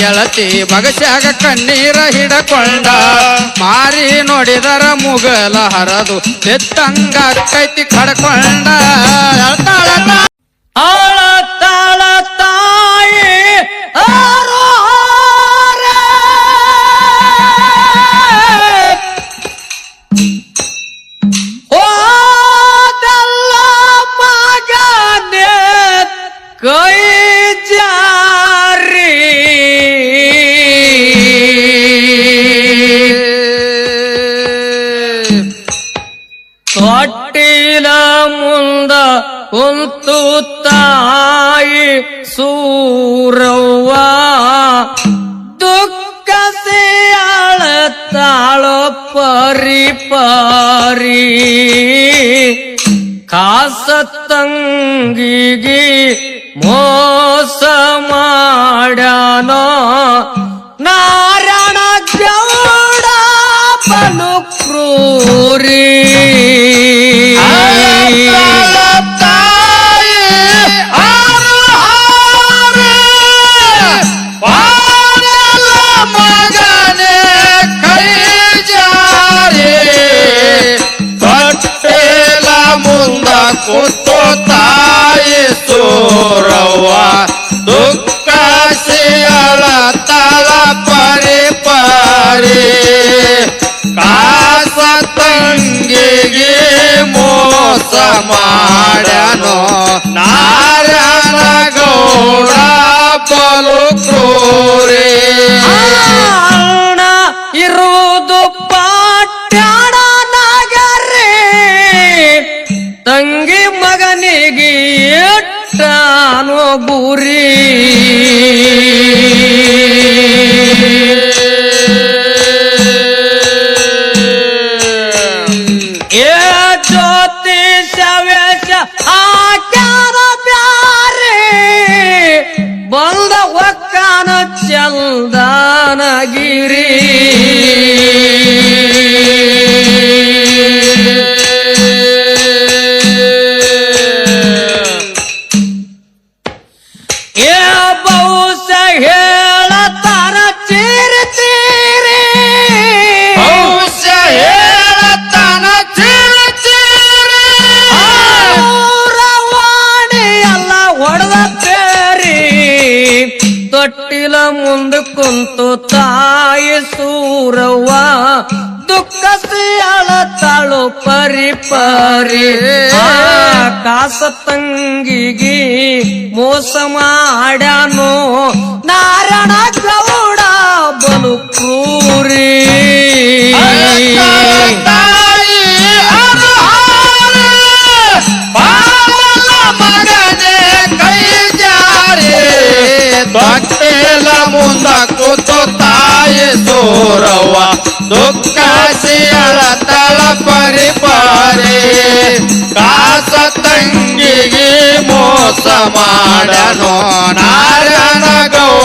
ಗೆಳತಿ ಬಗಸ್ಯಾಗ ಕಣ್ಣೀರ ಹಿಡಕೊಂಡ. ಮಾರಿ ನೋಡಿದರ ಮುಗಲ ಹರದು ಎತ್ತಂಗ ಕೈತಿ ಕಡ್ಕೊಂಡ ತೊಟ್ಟಿಲ ಮುಂದ ಕುಂತು ತಾಯಿ ಸೂರವ್ವ. ದುಃಖ ತಾಳೋ ಪರಿ ಪರಿ. ಕಾಸ ತಂಗಿಗೆ ಮೋಸ ಮಾಡ್ಯಾನೋ. ನಾರಾಯಣ ನಾರಾಯಣ ಗೌಡ ಬಲು ಕ್ರೂರಿ. ಅಣ್ಣ ಇರುವುದು ಪಾಟ್ಯಾಣ ನಗರೇ ತಂಗಿ ಮಗನಿಗೆ ಎಟ್ಟಾನೋ ಗುರಿ ಚಲ್ದಾನಗಿರಿ ಮುಂದ ಕುಂತು ತಾಯಿ ಸೂರವ್ವ ದುಃಖ ತಾಳು ಪರಿ ಪರಿ. ಕಾಸ ತಂಗಿಗೆ ಮೋಸ ಮಾಡ್ಯಾನೋ ನಾರಾಯಣ ಗೌಡ ಬಲು ಕ್ರೂರಿ. ದುಃಖ ಸಿಯಳ ತಳ ಪರಿ ಪರಿ ಕಾಸ ತಂಗಿಗೆ ಮೋಸ ಮಾಡನೋ ನಾರಾಯಣ ಗೌಡ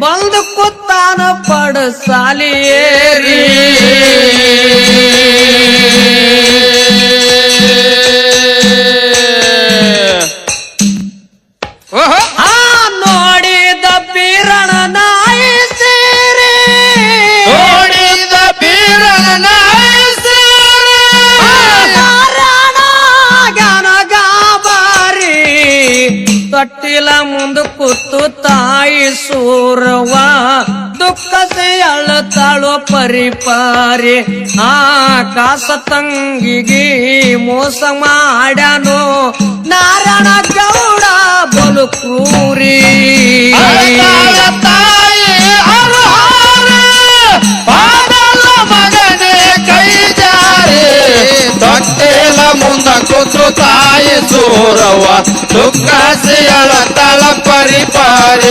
ಬಂದು ಕುತ್ತಾನ ಪಡ ಸಾಲಿಯೇರಿ. ನೋಡಿದ ಬೀರಣ ನಾಯಿ ಸೇರಿ. ನೋಡಿದ ಹೆಸರು. ನಾರಾಯಣ ಗಾನ ಗಾಬಾರಿ ತೊಟ್ಟಿಲ ಮುಂದ ಕೂತು ತಾಯಿ ಸೂರವ ದುಃಖ ಅಳತಾಳೋ ಪರಿ ಪಾರಿ ಆ ಕಾಸ ತಂಗಿಗೆ ಮೋಸ ಮಾಡನು ನಾರಾಯಣ ಗೌಡ ಬಲು ಕ್ರೂರಿ. ಮುಂದ ಕೂತು ತಾಯಿ ಸಿಯಳ ತಳ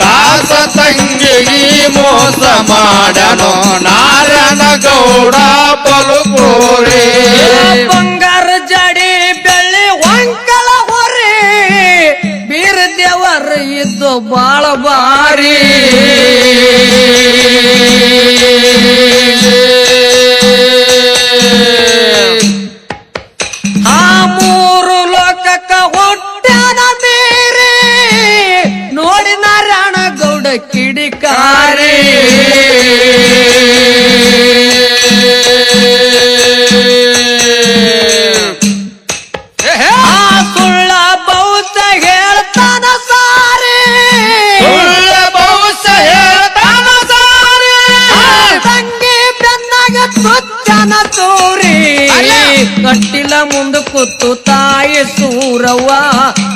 ದಾಸ ತಂಗಿ ಮೋಸ ಮಾಡನು, ನಾರಾಯಣ ಗೌಡ ಬಲು ಬಲುಕೋರೆ ಬಂಗಾರ ಜಡಿ ಬೆಳ್ಳಿ ಹೊಂಕಲ ಹೊರಿ ಬೀರ ಇದ್ದು ಬಾಳ ಬಾರಿ ತೋರಿ ಕಟ್ಟಿಲ ಮುಂದ ಕೂತು ತಾಯಿ ಸೂರವ್ವ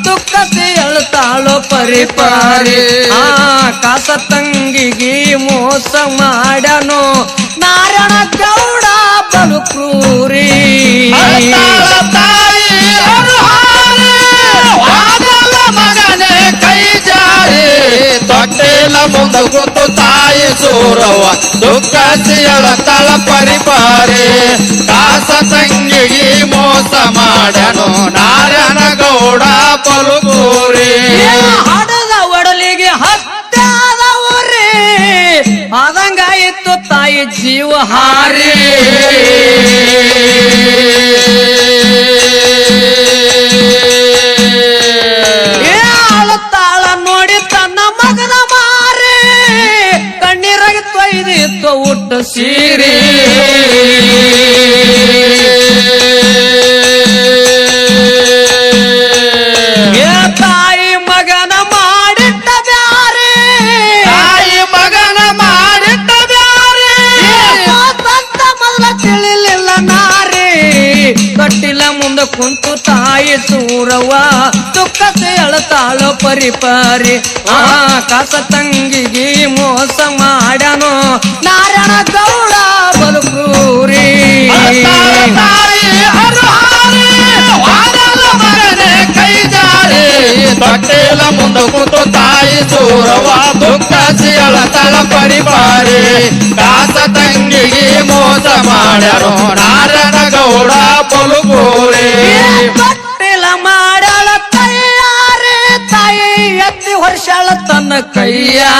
ದುಃಖತೆ ಎಳ್ತಾಳೋ ಪರಿಪಾರಿ ಮಾಡನು ನಾರಾಯಣ ಗೌಡ ಬಲು ಕ್ರೂರಿ ಅಳ್ತಾಳ ತಾಯಿ ಅರುಹಾರಿ ವಾದಲ್ಲ ಮಗನೇ ಕೈ ಜಾರಿ ತೊಟ್ಟೆಲ ಮುಂದ ಕೂತು ತಾಯಿ ಸೂರವ್ವ ದುಃಖ ಸಿಯಳತಳ ಪರಿಪಾರಿ ದಾಸ ತಂಗಿಗೆ ಮೋಸ ಮಾಡನು ನಾರಾಯಣ ಗೌಡ ಪಲುಗೂರಿ ಜೀವ ಹಾರಿ. ಅಳತಾಳು ಪರಿಪರಿ ಆ ಕಾಸ ತಂಗಿಗೆ ಮೋಸ ಮಾಡನು ನಾರಾಯಣ ಗೌಡ ಬಲುಕೂರಿ ಅಳ್ತಾಳ ತಾಯಿ ಅರುಹಾರಿ ವಾದಲ್ಲ ಮಗನೇ ಕೈ ಜಾರಿ ತೊಟ್ಟೆಲ ಮುಂದ ಕೂತು ತಾಯಿ ಸೂರವ ದುಃಖ ಸಿಯಳತಳ ಪರಿಪಾರಿ ದಾಸ ತಂಗಿಗೆ ಮೋಸ ಮಾಡ್ಯಾರೋ ನಾರಾಯಣ ಗೌಡ ಪಲುಗೂರಿ 哎呀。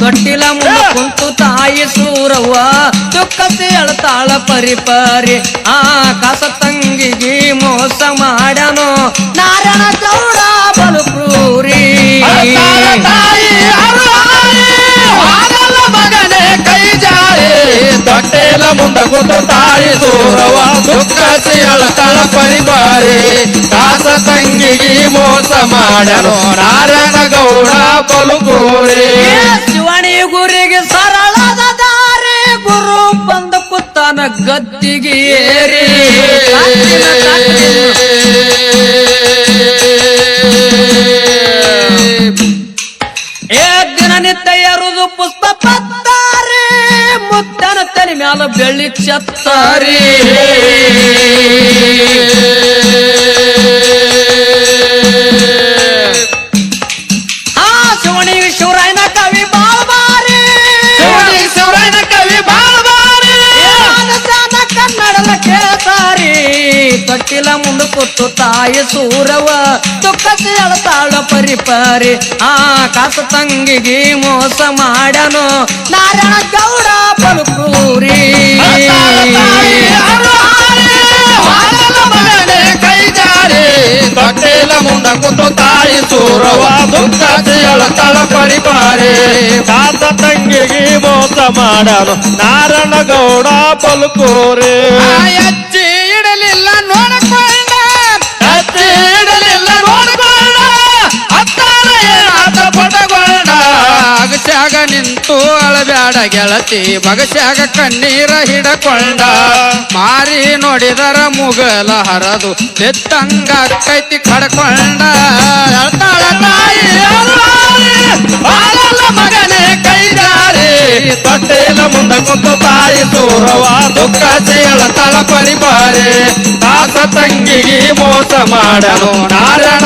ಕಟ್ಟಿಲ ಮುಂದೆ ಕುಂತು ತಾಯಿ ಸೂರವ್ವ ದುಃಖತೆ ಅಳತಾಳ ಪರಿಪರಿ. ಆ ಕಸ ತಂಗಿಗೆ ಮೋಸ ಮಾಡನು ನಾರಾಯಣ ಕೂತು ತಾಯಿ ಸೂರವ ದುಃಖ ಅಳತಳ ಪರಿಪಾರಿ ದಾಸ ತಂಗಿಗೆ ಮೋಸ ಮಾಡಲು ನಾರಾಯಣ ಗೌಡ ಬಲುಕೋರಿ ಏ ಶಿವಣಿ ಗುರಿಗೆ ಸರಳದ ದಾರಿ ಗುರು ಬಂದ ಕುತ್ತಾನ ಗದ್ದಿಗೆ ಏರಿ. ಮುದ್ದನ ತಲೆ ಮ್ಯಾಲ ಬೆಳ್ಳಿ ಚತ್ತಾರಿ. ಆ ಶಿವಣಿ ಶಿವರಾಯನ ಕೂತು ತಾಯಿ ಸೂರವ ದುಃಖತೆ ಅಳತಾಳ ಪರಿಪರಿ. ಆ ಕಾಸ ತಂಗಿಗೆ ಮೋಸ ಮಾಡನು. ನಾರಾಯಣ ಗೌಡ ಬಲುಕೂರಿ ತೊಟ್ಟೆಲ ಮುಂದ ಕೂತು ತಾಯಿ ಸೂರವ ದುಃಖ ಅಳತಾಳ ಪರಿಪಾರಿ. ತಾತ ತಂಗಿಗೆ ಮೋಸ ಮಾಡಲು ನಾರಾಯಣ ಗೌಡ ಪಲ್ಕೋರೆ ಅಳಬ್ಯಾಡ ಗೆಳತಿ, ಬಗಸ್ಯಾಗ ಕಣ್ಣೀರ ಹಿಡಕೊಂಡ. ಮಾರಿ ನೋಡಿದರ ಮುಗಲ ಹರದು ಎತ್ತಂಗ ಕೈತಿ ಕಡ್ಕೊಂಡ. ಮಗನೇ ಕೈ ಜಾರಿ ತೊಟ್ಟಿಲ ಮುಂದ ಕುಂತು ತಾಯಿ ಸೂರವ, ದುಃಖ ಸೇಳತಳ ಪರಿಪಾರೆ. ತಾತ ತಂಗಿಗೆ ಮೋಸ ಮಾಡಲು ನಾರಾಯಣ